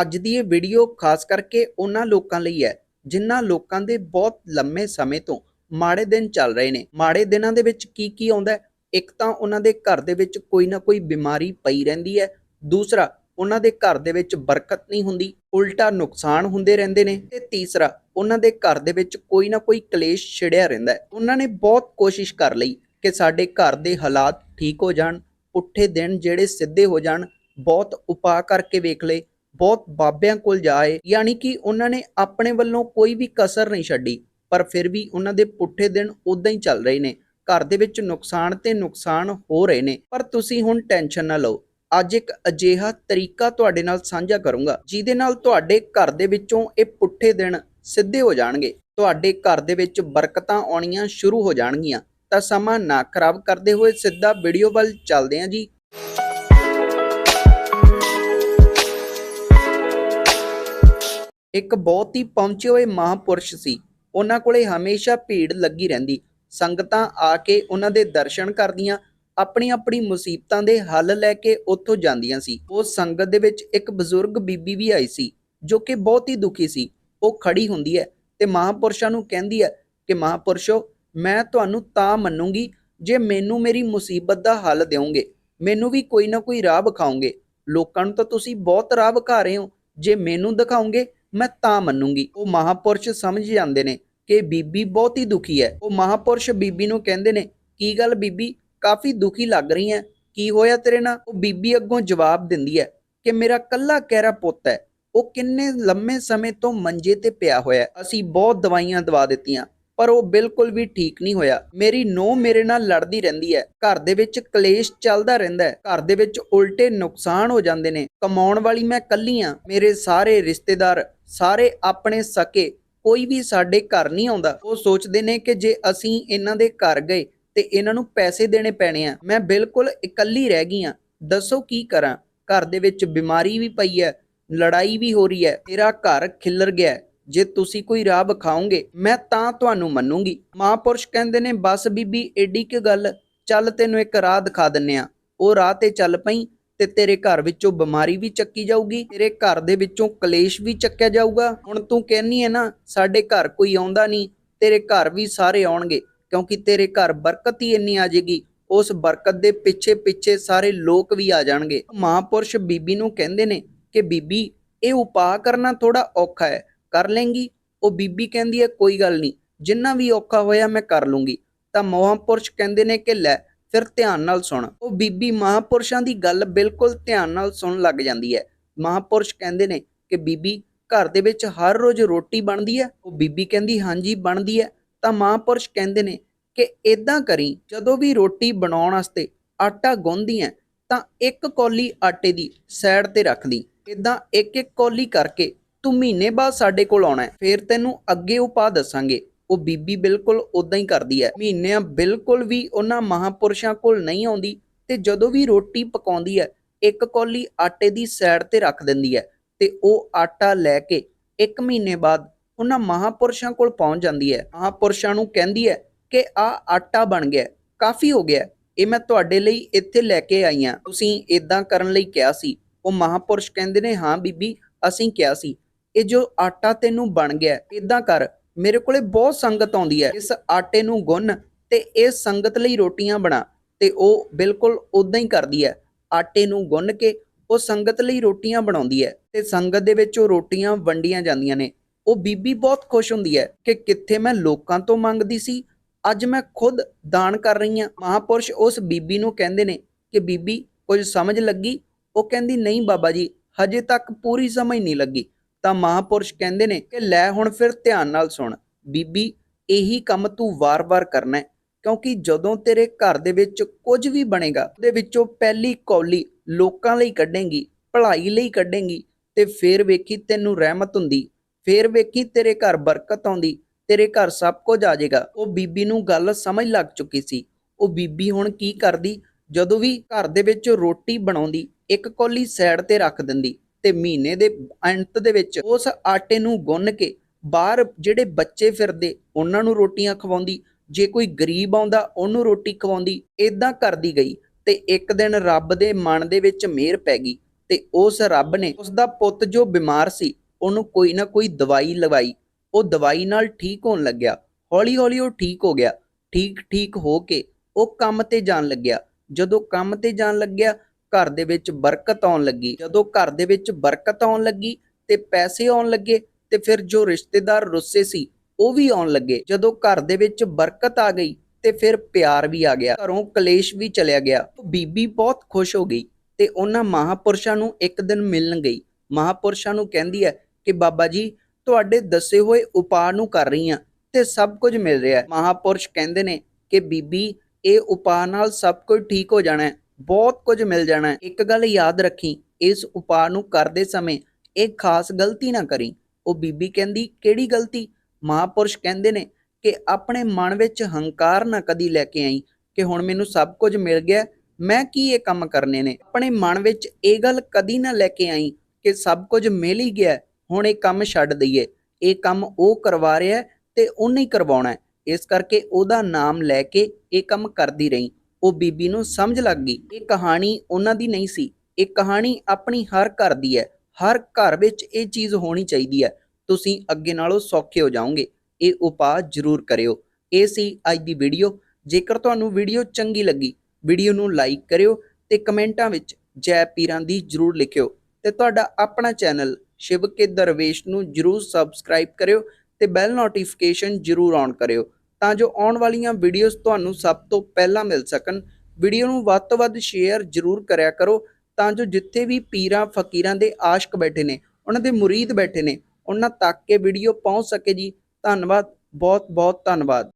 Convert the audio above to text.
ਅੱਜ ਦੀ ਇਹ ਵੀਡੀਓ ਖਾਸ ਕਰਕੇ ਉਹਨਾਂ ਲੋਕਾਂ ਲਈ ਹੈ, ਜਿਨ੍ਹਾਂ ਲੋਕਾਂ ਦੇ ਬਹੁਤ ਲੰਮੇ ਸਮੇਂ ਤੋਂ ਮਾੜੇ ਦਿਨ ਚੱਲ ਰਹੇ ਨੇ। ਮਾੜੇ ਦਿਨਾਂ ਦੇ ਵਿੱਚ ਕੀ ਕੀ ਆਉਂਦਾ ਇੱਕ ਤਾਂ ਉਹਨਾਂ ਦੇ ਘਰ ਦੇ ਵਿੱਚ ਕੋਈ ਨਾ ਕੋਈ ਬਿਮਾਰੀ ਪਈ ਰਹਿੰਦੀ ਹੈ। ਦੂਸਰਾ, ਉਹਨਾਂ ਦੇ ਘਰ ਦੇ ਵਿੱਚ ਬਰਕਤ ਨਹੀਂ ਹੁੰਦੀ, ਉਲਟਾ ਨੁਕਸਾਨ ਹੁੰਦੇ ਰਹਿੰਦੇ ਨੇ। ਤੇ ਤੀਸਰਾ, ਉਹਨਾਂ ਦੇ ਘਰ ਦੇ ਵਿੱਚ ਕੋਈ ਨਾ ਕੋਈ ਕਲੇਸ਼ ਛਿੜਿਆ ਰਹਿੰਦਾ ਹੈ। ਉਹਨਾਂ ਨੇ ਬਹੁਤ ਕੋਸ਼ਿਸ਼ ਕਰ ਲਈ ਕਿ ਸਾਡੇ ਘਰ ਦੇ ਹਾਲਾਤ ਠੀਕ ਹੋ ਜਾਣ ਉੱਠੇ ਦਿਨ ਜਿਹੜੇ ਸਿੱਧੇ ਹੋ ਜਾਣ, ਬਹੁਤ ਉਪਾਅ ਕਰਕੇ ਵੇਖ ਲਏ। ਬਹੁਤ ਬਾਬਿਆਂ ਕੋਲ ਜਾਏ, ਯਾਨੀ ਕਿ ਉਹਨਾਂ ਨੇ ਆਪਣੇ ਵੱਲੋਂ ਕੋਈ ਵੀ ਕਸਰ ਨਹੀਂ ਛੱਡੀ, ਪਰ ਫਿਰ ਵੀ ਉਹਨਾਂ ਦੇ ਪੁੱਠੇ ਦਿਨ ਉਦਾਂ ਹੀ ਚੱਲ ਰਹੇ ਨੇ। ਘਰ ਦੇ ਵਿੱਚ ਨੁਕਸਾਨ ਤੇ ਨੁਕਸਾਨ ਹੋ ਰਹੇ ਨੇ, ਪਰ ਤੁਸੀਂ ਹੁਣ ਟੈਨਸ਼ਨ ਨਾ ਲਓ। ਅੱਜ ਇੱਕ ਅਜਿਹਾ ਤਰੀਕਾ ਤੁਹਾਡੇ ਨਾਲ ਸਾਂਝਾ ਕਰੂੰਗਾ, ਜਿਹਦੇ ਨਾਲ ਤੁਹਾਡੇ ਘਰ ਦੇ ਵਿੱਚੋਂ ਇਹ ਪੁੱਠੇ ਦਿਨ ਸਿੱਧੇ ਹੋ ਜਾਣਗੇ। ਤੁਹਾਡੇ ਘਰ ਦੇ ਵਿੱਚ ਬਰਕਤਾਂ ਆਉਣੀਆਂ ਸ਼ੁਰੂ ਹੋ ਜਾਣਗੀਆਂ। ਤਾਂ ਸਮਾਂ ਨਾ ਖਰਾਬ ਕਰਦੇ ਹੋਏ ਸਿੱਧਾ ਵੀਡੀਓ ਵੱਲ ਚੱਲਦੇ ਹਾਂ ਜੀ। ਇੱਕ ਬਹੁਤ ਹੀ ਪਹੁੰਚੇ ਹੋਏ ਮਹਾਪੁਰਸ਼ ਸੀ। ਉਹਨਾਂ ਕੋਲੇ ਹਮੇਸ਼ਾ ਭੀੜ ਲੱਗੀ ਰਹਿੰਦੀ। ਸੰਗਤਾਂ ਆ ਕੇ ਉਹਨਾਂ ਦੇ ਦਰਸ਼ਨ ਕਰਦੀਆਂ ਆਪਣੀ ਆਪਣੀ ਮੁਸੀਬਤਾਂ ਦੇ ਹੱਲ ਲੈ ਕੇ ਉੱਥੋਂ ਜਾਂਦੀਆਂ ਸੀ। ਉਹ ਸੰਗਤ ਦੇ ਵਿੱਚ ਇੱਕ ਬਜ਼ੁਰਗ ਬੀਬੀ ਵੀ ਆਈ ਸੀ, ਜੋ ਕਿ ਬਹੁਤ ਹੀ ਦੁਖੀ ਸੀ। ਉਹ ਖੜੀ ਹੁੰਦੀ ਹੈ ਤੇ ਮਹਾਪੁਰਸ਼ਾਂ ਨੂੰ ਕਹਿੰਦੀ ਹੈ ਕਿ, ਮਹਾਪੁਰਸ਼ੋ, ਮੈਂ ਤੁਹਾਨੂੰ ਤਾਂ ਮੰਨੂੰਗੀ ਜੇ ਮੈਨੂੰ ਮੇਰੀ ਮੁਸੀਬਤ ਦਾ ਹੱਲ ਦਿਓਗੇ। ਮੈਨੂੰ ਵੀ ਕੋਈ ਨਾ ਕੋਈ ਰਾਹ ਵਿਖਾਓਗੇ। ਲੋਕਾਂ ਨੂੰ ਤਾਂ ਤੁਸੀਂ ਬਹੁਤ ਰਾਹ ਵਿਖਾ ਰਹੇ ਹੋ। ਜੇ ਮੈਨੂੰ ਦਿਖਾਓਗੇ ਮੈਂ ਤਾਂ ਮੰਨੂੰਗੀ। ਉਹ ਮਹਾਪੁਰਸ਼ ਸਮਝ ਜਾਂਦੇ ਨੇ ਕਿ ਬੀਬੀ ਬਹੁਤ ਹੀ ਦੁਖੀ ਹੈ। ਉਹ ਮਹਾਪੁਰਸ਼ ਬੀਬੀ ਨੂੰ ਕਹਿੰਦੇ ਨੇ, ਕੀ ਗੱਲ ਬੀਬੀ? ਕਾਫੀ ਦੁਖੀ ਲੱਗ ਰਹੀ ਹੈ। ਕੀ ਹੋਇਆ ਤੇਰੇ ਨਾਲ? ਉਹ ਬੀਬੀ ਅੱਗੋਂ ਜਵਾਬ ਦਿੰਦੀ ਹੈ ਕਿ ਮੇਰਾ ਕੱਲਾ ਕਹਿਰਾ ਪੁੱਤ ਹੈ। ਉਹ ਕਿੰਨੇ ਲੰਮੇ ਸਮੇਂ ਤੋਂ ਮੰਜੇ ਤੇ ਪਿਆ ਹੋਇਆ ਅਸੀਂ ਬਹੁਤ ਦਵਾਈਆਂ ਦਵਾ ਦਿੱਤੀਆਂ। ਪਰ ਉਹ ਬਿਲਕੁਲ ਵੀ ਠੀਕ ਨਹੀਂ ਹੋਇਆ। ਮੇਰੀ ਨੋ ਮੇਰੇ ਨਾਲ ਲੜਦੀ ਰਹਿੰਦੀ ਹੈ। ਘਰ ਦੇ ਵਿੱਚ ਕਲੇਸ਼ ਚੱਲਦਾ ਰਹਿੰਦਾ ਹੈ। ਘਰ ਦੇ ਵਿੱਚ ਉਲਟੇ ਨੁਕਸਾਨ ਹੋ ਜਾਂਦੇ ਨੇ। ਕਮਾਉਣ ਵਾਲੀ ਮੈਂ ਕੱਲੀ ਆ ਮੇਰੇ ਸਾਰੇ ਰਿਸ਼ਤੇਦਾਰ, ਸਾਰੇ ਆਪਣੇ ਸਕੇ। ਕੋਈ ਵੀ ਸਾਡੇ ਘਰ ਨਹੀਂ ਆਉਂਦਾ। ਉਹ ਸੋਚਦੇ ਨੇ ਕਿ ਜੇ ਅਸੀਂ ਇਹਨਾਂ ਦੇ ਘਰ ਗਏ ਤੇ ਇਹਨਾਂ ਨੂੰ ਪੈਸੇ ਦੇਣੇ ਪੈਣੇ ਆ। ਮੈਂ ਬਿਲਕੁਲ ਇਕੱਲੀ ਰਹਿ ਗਈ ਆ ਦੱਸੋ ਕੀ ਕਰਾਂ? ਘਰ ਦੇ ਵਿੱਚ ਬਿਮਾਰੀ ਵੀ ਪਈ ਹੈ। ਲੜਾਈ ਵੀ ਹੋ ਰਹੀ ਹੈ। ਤੇਰਾ ਘਰ ਖਿੱਲਰ ਗਿਆ ਜੇ ਤੁਸੀਂ ਕੋਈ ਰਾਹ ਵਿਖਾਓਗੇ, ਮੈਂ ਤਾਂ ਤੁਹਾਨੂੰ ਮੰਨੂੰਗੀ। ਮਹਾਂਪੁਰਸ਼ ਕਹਿੰਦੇ ਨੇ, ਬਸ ਬੀਬੀ, ਏਡੀ ਕਿ ਗੱਲ, ਚੱਲ ਤੈਨੂੰ ਇੱਕ ਰਾਹ ਦਿਖਾ ਦਿੰਨੇ ਆ। ਉਹ ਰਾਹ ਤੇ ਚੱਲ ਪਈ ਤੇ ਤੇਰੇ ਘਰ ਵਿੱਚੋਂ ਬਿਮਾਰੀ ਵੀ ਚੱਕੀ ਜਾਊਗੀ, ਤੇਰੇ ਘਰ ਦੇ ਵਿੱਚੋਂ ਕਲੇਸ਼ ਵੀ ਚੱਕਿਆ ਜਾਊਗਾ। ਹੁਣ ਤੂੰ ਕਹਿੰਨੀ ਹੈ ਨਾ, ਸਾਡੇ ਘਰ ਕੋਈ ਆਉਂਦਾ ਨਹੀਂ ਤੇਰੇ ਘਰ ਵੀ ਸਾਰੇ ਆਉਣਗੇ, ਕਿਉਂਕਿ ਤੇਰੇ ਘਰ ਬਰਕਤ ਹੀ ਇੰਨੀ ਆ ਜਾਏਗੀ। ਉਸ ਬਰਕਤ ਦੇ ਪਿੱਛੇ ਪਿੱਛੇ ਸਾਰੇ ਲੋਕ ਵੀ ਆ ਜਾਣਗੇ। ਮਹਾਂਪੁਰਸ਼ ਬੀਬੀ ਨੂੰ ਕਹਿੰਦੇ ਨੇ ਕਿ, ਬੀਬੀ, ਇਹ ਉਪਾਅ ਕਰਨਾ ਥੋੜਾ ਔਖਾ ਹੈ। ਕਰ ਲੇਂਗੀ, ਉਹ ਬੀਬੀ ਕਹਿੰਦੀ ਹੈ, ਕੋਈ ਗੱਲ ਨਹੀਂ, ਜਿੰਨਾ ਵੀ ਔਖਾ ਹੋਇਆ ਮੈਂ ਕਰ ਲੂੰਗੀ। ਤਾਂ ਮਹਾਂਪੁਰਸ਼ ਕਹਿੰਦੇ ਨੇ ਕਿ ਲੈ, ਫਿਰ ਧਿਆਨ ਨਾਲ ਸੁਣ। ਉਹ ਬੀਬੀ ਮਹਾਂਪੁਰਸ਼ਾਂ ਦੀ ਗੱਲ ਬਿਲਕੁਲ ਧਿਆਨ ਨਾਲ ਸੁਣਨ ਲੱਗ ਜਾਂਦੀ ਹੈ। ਮਹਾਂਪੁਰਸ਼ ਕਹਿੰਦੇ ਨੇ ਕਿ ਬੀਬੀ, ਘਰ ਦੇ ਵਿੱਚ ਹਰ ਰੋਜ਼ ਰੋਟੀ ਬਣਦੀ ਹੈ? ਉਹ ਬੀਬੀ ਕਹਿੰਦੀ, ਹਾਂਜੀ, ਬਣਦੀ ਹੈ। ਤਾਂ ਮਹਾਂਪੁਰਸ਼ ਕਹਿੰਦੇ ਨੇ ਕਿ ਇਦਾਂ ਕਰੀ, ਜਦੋਂ ਵੀ ਰੋਟੀ ਬਣਾਉਣ ਵਾਸਤੇ ਆਟਾ ਗੁੰਨਦੀ ਹੈ, ਤਾਂ ਇੱਕ ਕੌਲੀ ਆਟੇ ਦੀ ਸਾਈਡ ਤੇ ਰੱਖਦੀ ਇਦਾਂ ਇੱਕ ਇੱਕ ਕੌਲੀ ਕਰਕੇ ਤੂੰ ਮਹੀਨੇ ਬਾਅਦ ਸਾਡੇ ਕੋਲ ਆਉਣਾ ਫੇਰ ਤੈਨੂੰ ਅੱਗੇ ਉਪਾਅ ਦੱਸਾਂਗੇ। ਉਹ ਬੀਬੀ ਬਿਲਕੁਲ ਉਦਾਂ ਹੀ ਕਰਦੀ ਹੈ। ਮਹੀਨਿਆਂ ਬਿਲਕੁਲ ਵੀ ਉਹਨਾਂ ਮਹਾਪੁਰਸ਼ਾਂ ਕੋਲ ਨਹੀਂ ਆਉਂਦੀ ਤੇ ਜਦੋਂ ਵੀ ਰੋਟੀ ਪਕਾਉਂਦੀ ਹੈ, ਇੱਕ ਕੌਲੀ ਆਟੇ ਦੀ ਸਾਈਡ ਤੇ ਰੱਖ ਦਿੰਦੀ ਹੈ ਤੇ ਉਹ ਆਟਾ ਲੈ ਕੇ ਇੱਕ ਮਹੀਨੇ ਬਾਅਦ ਉਹਨਾਂ ਮਹਾਪੁਰਸ਼ਾਂ ਕੋਲ ਪਹੁੰਚ ਜਾਂਦੀ ਹੈ। ਮਹਾਪੁਰਸ਼ਾਂ ਨੂੰ ਕਹਿੰਦੀ ਹੈ ਕਿ ਆ ਆਟਾ ਬਣ ਗਿਆ ਕਾਫੀ ਹੋ ਗਿਆ ਇਹ ਮੈਂ ਤੁਹਾਡੇ ਲਈ ਇੱਥੇ ਲੈ ਕੇ ਆਈ ਹਾਂ। ਤੁਸੀਂ ਇਦਾਂ ਕਰਨ ਲਈ ਕਿਹਾ ਸੀ। ਉਹ ਮਹਾਪੁਰਸ਼ ਕਹਿੰਦੇ ਨੇ, ਹਾਂ ਬੀਬੀ, ਅਸੀਂ ਕਿਹਾ ਸੀ। ਇਹ ਜੋ ਆਟਾ ਤੈਨੂੰ ਬਣ ਗਿਆ ਇਦਾਂ ਕਰ, ਮੇਰੇ ਕੋਲੇ ਬਹੁਤ ਸੰਗਤ ਆਉਂਦੀ ਹੈ। ਇਸ ਆਟੇ ਨੂੰ ਗੁੰਨ ਤੇ ਇਹ ਸੰਗਤ ਲਈ ਰੋਟੀਆਂ ਬਣਾ ਤੇ ਉਹ ਬਿਲਕੁਲ ਉਦਾਂ ਹੀ ਕਰਦੀ ਹੈ। ਆਟੇ ਨੂੰ ਗੁੰਨ ਕੇ ਉਹ ਸੰਗਤ ਲਈ ਰੋਟੀਆਂ ਬਣਾਉਂਦੀ ਹੈ ਤੇ ਸੰਗਤ ਦੇ ਵਿੱਚ ਉਹ ਰੋਟੀਆਂ ਵੰਡੀਆਂ ਜਾਂਦੀਆਂ ਨੇ। ਉਹ ਬੀਬੀ ਬਹੁਤ ਖੁਸ਼ ਹੁੰਦੀ ਹੈ ਕਿ ਕਿੱਥੇ ਮੈਂ ਲੋਕਾਂ ਤੋਂ ਮੰਗਦੀ ਸੀ, ਅੱਜ ਮੈਂ ਖੁਦ ਦਾਨ ਕਰ ਰਹੀ ਹਾਂ। ਮਹਾਪੁਰਸ਼ ਉਸ ਬੀਬੀ ਨੂੰ ਕਹਿੰਦੇ ਨੇ ਕਿ ਬੀਬੀ ਕੁਝ ਸਮਝ ਲੱਗੀ? ਉਹ ਕਹਿੰਦੀ, ਨਹੀਂ ਬਾਬਾ ਜੀ, ਹਜੇ ਤੱਕ ਪੂਰੀ ਸਮਝ ਨਹੀਂ ਲੱਗੀ। ਤਾਂ ਮਹਾਪੁਰਸ਼ ਕਹਿੰਦੇ ਨੇ ਕਿ ਲੈ ਹੁਣ ਫਿਰ ਧਿਆਨ ਨਾਲ ਸੁਣ। ਬੀਬੀ, ਇਹੀ ਕੰਮ ਤੂੰ ਵਾਰ-ਵਾਰ ਕਰਨਾ ਹੈ, ਕਿਉਂਕਿ ਜਦੋਂ ਤੇਰੇ ਘਰ ਦੇ ਵਿੱਚ ਕੁਝ ਵੀ ਬਣੇਗਾ, ਉਹਦੇ ਵਿੱਚੋਂ ਪਹਿਲੀ ਕੌਲੀ ਲੋਕਾਂ ਲਈ ਕੱਢੇਂਗੀ, ਭਲਾਈ ਲਈ ਕੱਢੇਂਗੀ ਤੇ ਫਿਰ ਵੇਖੀ ਤੈਨੂੰ ਰਹਿਮਤ ਹੁੰਦੀ, ਫਿਰ ਵੇਖੀ ਤੇਰੇ ਘਰ ਬਰਕਤ ਆਉਂਦੀ, ਤੇਰੇ ਘਰ ਸਭ ਕੁਝ ਆ ਜਾਏਗਾ। ਉਹ ਬੀਬੀ ਨੂੰ ਗੱਲ ਸਮਝ ਲੱਗ ਚੁੱਕੀ ਸੀ। ਉਹ ਬੀਬੀ ਹੁਣ ਕੀ ਕਰਦੀ? ਜਦੋਂ ਵੀ ਘਰ ਦੇ ਵਿੱਚ ਰੋਟੀ ਬਣਾਉਂਦੀ, ਇੱਕ ਕੌਲੀ ਸਾਈਡ ਤੇ ਰੱਖ ਦਿੰਦੀ ਤੇ ਮਹੀਨੇ ਦੇ ਅੰਤ ਦੇ ਵਿੱਚ ਉਸ ਆਟੇ ਨੂੰ ਗੁੰਨ ਕੇ ਬਾਹਰ ਜਿਹੜੇ ਬੱਚੇ ਫਿਰਦੇ, ਉਹਨਾਂ ਨੂੰ ਰੋਟੀਆਂ ਖਵਾਉਂਦੀ, ਜੇ ਕੋਈ ਗਰੀਬ ਆਉਂਦਾ, ਉਹਨੂੰ ਰੋਟੀ ਖਵਾਉਂਦੀ ਇਦਾਂ ਕਰਦੀ ਗਈ ਤੇ ਇੱਕ ਦਿਨ ਰੱਬ ਦੇ ਮਨ ਦੇ ਵਿੱਚ ਮਿਹਰ ਪੈ ਗਈ ਤੇ ਉਸ ਰੱਬ ਨੇ ਉਸ ਦਾ ਪੁੱਤ ਜੋ ਬਿਮਾਰ ਸੀ, ਉਹਨੂੰ ਕੋਈ ਨਾ ਕੋਈ ਦਵਾਈ ਲਵਾਈ, ਉਹ ਦਵਾਈ ਨਾਲ ਠੀਕ ਹੋਣ ਲੱਗਿਆ ਹੌਲੀ ਹੌਲੀ ਉਹ ਠੀਕ ਹੋ ਗਿਆ ਠੀਕ ਠੀਕ ਹੋ ਕੇ ਉਹ ਕੰਮ ਤੇ ਜਾਣ ਲੱਗਿਆ, ਜਦੋਂ ਕੰਮ ਤੇ ਜਾਣ ਲੱਗਿਆ ਘਰ ਦੇ ਵਿੱਚ ਬਰਕਤ ਆਉਣ ਲੱਗੀ। ਜਦੋਂ ਘਰ ਦੇ ਵਿੱਚ ਬਰਕਤ ਆਉਣ ਲੱਗੀ ਤੇ ਪੈਸੇ ਆਉਣ ਲੱਗੇ ਤੇ ਫਿਰ ਜੋ ਰਿਸ਼ਤੇਦਾਰ ਰੁੱਸੇ ਸੀ, ਉਹ ਵੀ ਆਉਣ ਲੱਗੇ। ਜਦੋਂ ਘਰ ਦੇ ਵਿੱਚ ਬਰਕਤ ਆ ਗਈ ਤੇ ਫਿਰ ਪਿਆਰ ਵੀ ਆ ਗਿਆ। ਘਰੋਂ ਕਲੇਸ਼ ਵੀ ਚਲਿਆ ਗਿਆ। ਬੀਬੀ ਬਹੁਤ ਖੁਸ਼ ਹੋ ਗਈ ਤੇ ਉਹਨਾਂ ਮਹਾਪੁਰਸ਼ਾਂ ਨੂੰ ਇੱਕ ਦਿਨ ਮਿਲਣ ਗਈ। ਮਹਾਪੁਰਸ਼ਾਂ ਨੂੰ ਕਹਿੰਦੀ ਹੈ ਕਿ ਬਾਬਾ ਜੀ, ਤੁਹਾਡੇ ਦੱਸੇ ਹੋਏ ਉਪਾਅ ਨੂੰ ਕਰ ਰਹੀ ਹਾਂ ਤੇ ਸਭ ਕੁਝ ਮਿਲ ਰਿਹਾ ਹੈ। ਮਹਾਪੁਰਸ਼ ਕਹਿੰਦੇ ਨੇ ਕਿ ਬੀਬੀ, ਇਹ ਉਪਾਅ ਨਾਲ ਸਭ ਕੁਝ ਠੀਕ ਹੋ ਜਾਣਾ ਹੈ। ਬਹੁਤ ਕੁਝ ਮਿਲ ਜਾਣਾ ਹੈ। ਇੱਕ ਗੱਲ ਯਾਦ ਰੱਖੀ, ਇਸ ਉਪਾਅ ਨੂੰ ਕਰਦੇ ਸਮੇਂ ਇਹ ਖਾਸ ਗਲਤੀ ਨਾ ਕਰੀ। ਉਹ ਬੀਬੀ ਕਹਿੰਦੀ, ਕਿਹੜੀ ਗਲਤੀ? ਮਹਾਪੁਰਸ਼ ਕਹਿੰਦੇ ਨੇ ਕਿ ਆਪਣੇ ਮਨ ਵਿੱਚ ਹੰਕਾਰ ਨਾ ਕਦੀ ਲੈ ਕੇ ਆਈ ਕਿ ਹੁਣ ਮੈਨੂੰ ਸਭ ਕੁਝ ਮਿਲ ਗਿਆ, ਮੈਂ ਕੀ ਇਹ ਕੰਮ ਕਰਨੇ ਨੇ? ਆਪਣੇ ਮਨ ਵਿੱਚ ਇਹ ਗੱਲ ਕਦੀ ਨਾ ਲੈ ਕੇ ਆਈ ਕਿ ਸਭ ਕੁਝ ਮਿਲ ਹੀ ਗਿਆ, ਹੁਣ ਇਹ ਕੰਮ ਛੱਡ ਦਈਏ। ਇਹ ਕੰਮ ਉਹ ਕਰਵਾ ਰਿਹਾ ਤੇ ਉਹਨੇ ਹੀ ਕਰਵਾਉਣਾ ਇਸ ਕਰਕੇ ਉਹਦਾ ਨਾਮ ਲੈ ਕੇ ਇਹ ਕੰਮ ਕਰਦੀ ਰਹੀ। ਉਹ ਬੀਬੀ ਨੂੰ ਸਮਝ ਲੱਗ ਗਈ ਇਹ ਕਹਾਣੀ ਉਹਨਾਂ ਦੀ ਨਹੀਂ ਸੀ। ਇਹ ਕਹਾਣੀ ਆਪਣੀ ਹਰ ਘਰ ਦੀ ਹੈ। ਹਰ ਘਰ ਵਿੱਚ ਇਹ ਚੀਜ਼ ਹੋਣੀ ਚਾਹੀਦੀ ਹੈ। ਤੁਸੀਂ ਅੱਗੇ ਨਾਲੋਂ ਸੌਖੇ ਹੋ ਜਾਓਗੇ। ਇਹ ਉਪਾਅ ਜ਼ਰੂਰ ਕਰਿਓ। ਇਹ ਸੀ ਅੱਜ ਦੀ ਵੀਡੀਓ। ਜੇਕਰ ਤੁਹਾਨੂੰ ਵੀਡੀਓ ਚੰਗੀ ਲੱਗੀ, ਵੀਡੀਓ ਨੂੰ ਲਾਈਕ ਕਰਿਓ ਤੇ ਕਮੈਂਟਾਂ ਵਿੱਚ ਜੈ ਪੀਰਾਂ ਦੀ ਜ਼ਰੂਰ ਲਿਖਿਓ ਤੇ ਤੁਹਾਡਾ ਆਪਣਾ ਚੈਨਲ ਸ਼ਿਵ ਕੇ ਦਰਵੇਸ਼ ਨੂੰ ਜ਼ਰੂਰ ਸਬਸਕ੍ਰਾਈਬ ਕਰਿਓ ਤੇ ਬੈਲ ਨੋਟੀਫਿਕੇਸ਼ਨ ਜ਼ਰੂਰ ਔਨ ਕਰਿਓ। ਤਾਂ ਜੋ ਆਉਣ ਵਾਲੀਆਂ ਵੀਡੀਓਜ਼ ਤੁਹਾਨੂੰ ਸਭ ਤੋਂ ਪਹਿਲਾਂ ਮਿਲ ਸਕਣ। ਵੀਡੀਓ ਨੂੰ ਵੱਧ ਤੋਂ ਵੱਧ ਸ਼ੇਅਰ ਜ਼ਰੂਰ ਕਰਿਆ ਕਰੋ ਤਾਂ ਜੋ ਜਿੱਥੇ ਵੀ ਪੀਰਾਂ, ਫਕੀਰਾਂ ਦੇ ਆਸ਼ਕ ਬੈਠੇ ਨੇ, ਉਹਨਾਂ ਦੇ ਮੁਰੀਦ ਬੈਠੇ ਨੇ, ਉਹਨਾਂ ਤੱਕ ਇਹ ਵੀਡੀਓ ਪਹੁੰਚ ਸਕੇ ਜੀ। ਧੰਨਵਾਦ ਬਹੁਤ ਬਹੁਤ ਧੰਨਵਾਦ।